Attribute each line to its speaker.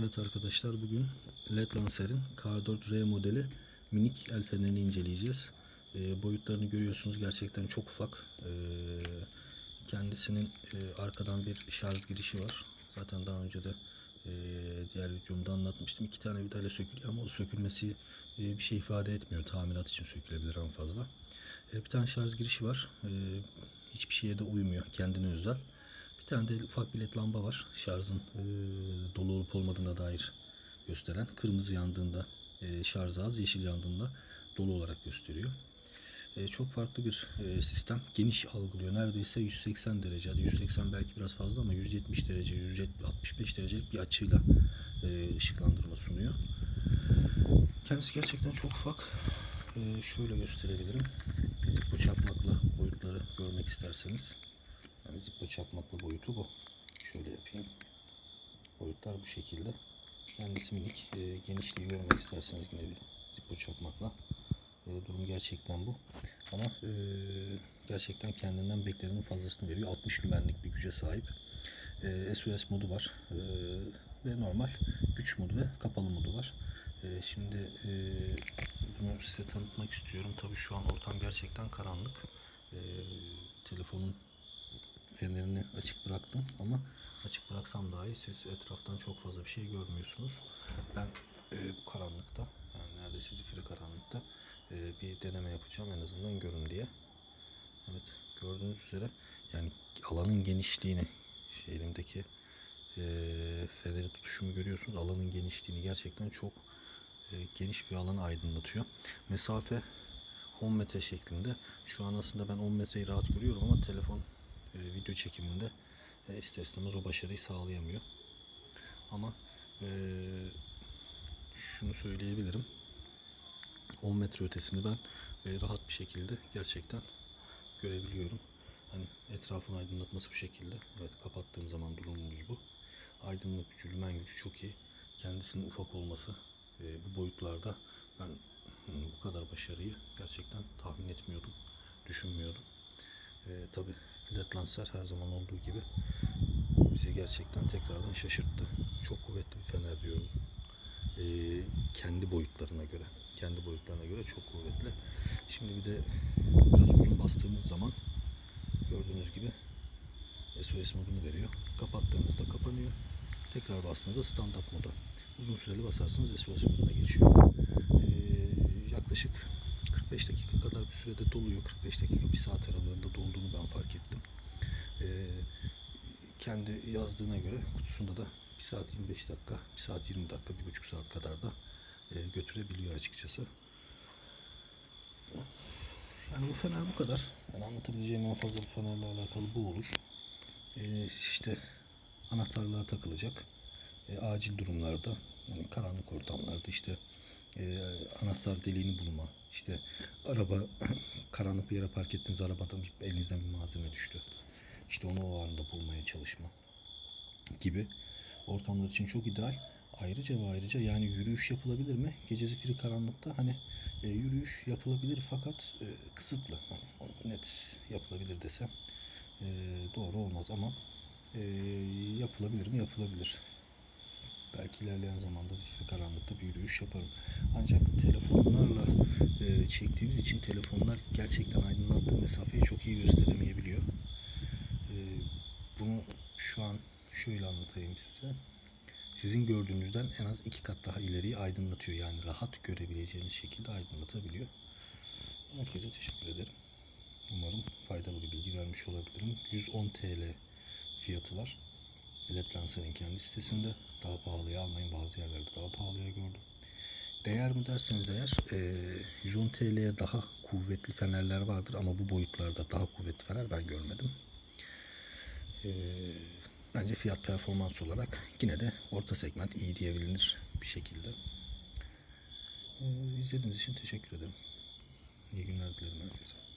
Speaker 1: Evet arkadaşlar bugün LED Lancer'in K4R modeli minik el fenerini inceleyeceğiz. E, boyutlarını görüyorsunuz gerçekten çok ufak. E, kendisinin e, arkadan bir şarj girişi var. Zaten daha önce de e, diğer videomda anlatmıştım. İki tane vidayla sökülüyor ama o sökülmesi e, bir şey ifade etmiyor. Tamirat için sökülebilir en fazla. E, bir tane şarj girişi var. E, hiçbir şeye de uymuyor. Kendine özel. Tane de ufak bir led lamba var. Şarjın e, dolu olup olmadığına dair gösteren. Kırmızı yandığında e, şarj az, yeşil yandığında dolu olarak gösteriyor. E, çok farklı bir e, sistem. Geniş algılıyor. Neredeyse 180 derece. Hadi 180 belki biraz fazla ama 170 derece, 165 derecelik bir açıyla e, ışıklandırma sunuyor. Kendisi gerçekten çok ufak. E, şöyle gösterebilirim. Bu çakmakla boyutları görmek isterseniz. Yani zippo çakmakla boyutu bu. Şöyle yapayım. Boyutlar bu şekilde. Kendisi minik. E, genişliği görmek isterseniz yine bir zippo çakmakla. E, durum gerçekten bu. Ama e, gerçekten kendinden beklenenin fazlasını veriyor. 60 lümenlik bir güce sahip. E, SOS modu var. E, ve normal güç modu ve kapalı modu var. E, şimdi e, bunu size tanıtmak istiyorum. Tabii şu an ortam gerçekten karanlık. E, telefonun fenerini açık bıraktım ama açık bıraksam dahi siz etraftan çok fazla bir şey görmüyorsunuz. Ben e, bu karanlıkta yani neredeyse zifiri karanlıkta e, bir deneme yapacağım en azından görün diye. Evet gördüğünüz üzere yani alanın genişliğini şey elimdeki e, feneri tutuşumu görüyorsunuz. Alanın genişliğini gerçekten çok e, geniş bir alanı aydınlatıyor. Mesafe 10 metre şeklinde. Şu an aslında ben 10 metreyi rahat görüyorum ama telefon e, video çekiminde e, ister istemez o başarıyı sağlayamıyor. Ama e, şunu söyleyebilirim. 10 metre ötesini ben e, rahat bir şekilde gerçekten görebiliyorum. Hani etrafını aydınlatması bu şekilde. Evet kapattığım zaman durumumuz bu. Aydınlık gücü, lümen gücü çok iyi. Kendisinin ufak olması e, bu boyutlarda ben bu kadar başarıyı gerçekten tahmin etmiyordum. Düşünmüyordum. E, Tabi LED Lancer her zaman olduğu gibi bizi gerçekten tekrardan şaşırttı. Çok kuvvetli bir fener diyorum. E, kendi boyutlarına göre. Kendi boyutlarına göre çok kuvvetli. Şimdi bir de biraz uzun bastığımız zaman gördüğünüz gibi SOS modunu veriyor. Kapattığınızda kapanıyor. Tekrar bastığınızda standart moda. Uzun süreli basarsanız SOS moduna geçiyor. Ee, yaklaşık 45 dakika kadar bir sürede doluyor. 45 dakika bir saat aralığında dolduğunu ben fark ettim. Ee, kendi yazdığına göre kutusunda da 1 saat 25 dakika, 1 saat 20 dakika, 1,5 saat kadar da e, götürebiliyor açıkçası. Yani bu fener bu kadar. Yani anlatabileceğim en fazla bu fenerle alakalı bu olur. Ee, işte anahtarlığa takılacak. Ee, acil durumlarda yani karanlık ortamlarda işte e, anahtar deliğini bulma. işte araba karanlık bir yere park ettiğiniz arabadan elinizden bir malzeme düştü. İşte onu o anda bulmaya çalışma gibi ortamlar için çok ideal. Ayrıca ve ayrıca yani yürüyüş yapılabilir mi? Gece zifiri karanlıkta hani e, yürüyüş yapılabilir fakat e, kısıtlı. Hani net yapılabilir desem e, doğru olmaz ama e, yapılabilir mi? Yapılabilir. Belki ilerleyen zamanda zifiri karanlıkta bir yürüyüş yaparım. Ancak telefonlarla e, çektiğimiz için telefonlar gerçekten aydınlattığı mesafeyi çok iyi gösteremeyebiliyor. E, bunu şu an şöyle anlatayım size. Sizin gördüğünüzden en az iki kat daha ileriyi aydınlatıyor. Yani rahat görebileceğiniz şekilde aydınlatabiliyor. Herkese teşekkür ederim. Umarım faydalı bir bilgi vermiş olabilirim. 110 TL fiyatı var. LED Lancer'in kendi sitesinde. Daha pahalıya almayın. Bazı yerlerde daha pahalıya gördüm. Değer mi derseniz eğer e, 110 TL'ye daha kuvvetli fenerler vardır ama bu boyutlarda daha kuvvetli fener ben görmedim. E, bence fiyat performans olarak yine de orta segment iyi diyebilir bir şekilde. E, izlediğiniz için teşekkür ederim. İyi günler dilerim herkese.